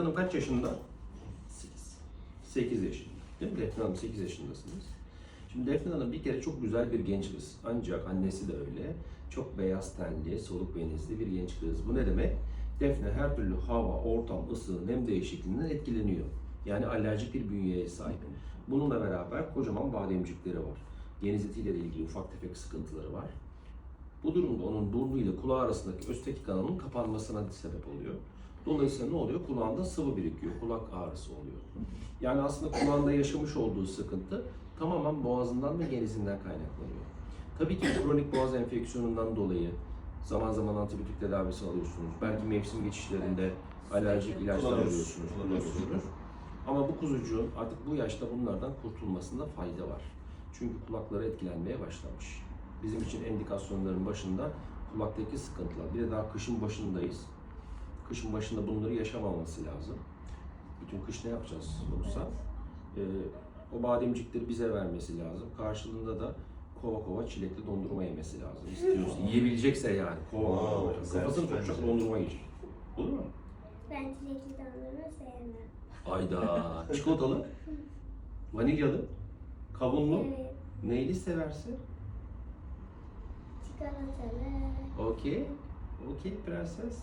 Hanım kaç yaşında? 8. 8 yaşında. Değil mi Defne Hanım? 8 yaşındasınız. Şimdi Defne Hanım bir kere çok güzel bir genç kız. Ancak annesi de öyle. Çok beyaz tenli, soluk benizli bir genç kız. Bu ne demek? Defne her türlü hava, ortam, ısı, nem değişikliğinden etkileniyor. Yani alerjik bir bünyeye sahip. Bununla beraber kocaman bademcikleri var. Genizletiyle de ilgili ufak tefek sıkıntıları var. Bu durumda onun burnu ile kulağı arasındaki östeki kanalın kapanmasına sebep oluyor. Dolayısıyla ne oluyor? Kulağında sıvı birikiyor, kulak ağrısı oluyor. Yani aslında kulağında yaşamış olduğu sıkıntı tamamen boğazından ve genizinden kaynaklanıyor. Tabii ki kronik boğaz enfeksiyonundan dolayı zaman zaman antibiyotik tedavisi alıyorsunuz. Belki mevsim geçişlerinde alerjik ilaçlar alıyorsunuz. Ama bu kuzucuğun artık bu yaşta bunlardan kurtulmasında fayda var. Çünkü kulakları etkilenmeye başlamış. Bizim için endikasyonların başında kulaktaki sıkıntılar. Bir de daha kışın başındayız. Kışın başında bunları yaşamaması lazım. Bütün kış ne yapacağız olursa? Ee, o bademcikleri bize vermesi lazım. Karşılığında da kova kova çilekli dondurma yemesi lazım. İstiyorsa, yiyebilecekse yani. Kova kova. Kafasını sokacak bence. dondurma yiyecek. Olur mu? Ben çilekli dondurma sevmem. Ayda. Çikolatalı, vanilyalı, kavunlu, Evet, neyli severse. çikolatalı. Okey. Okey prenses.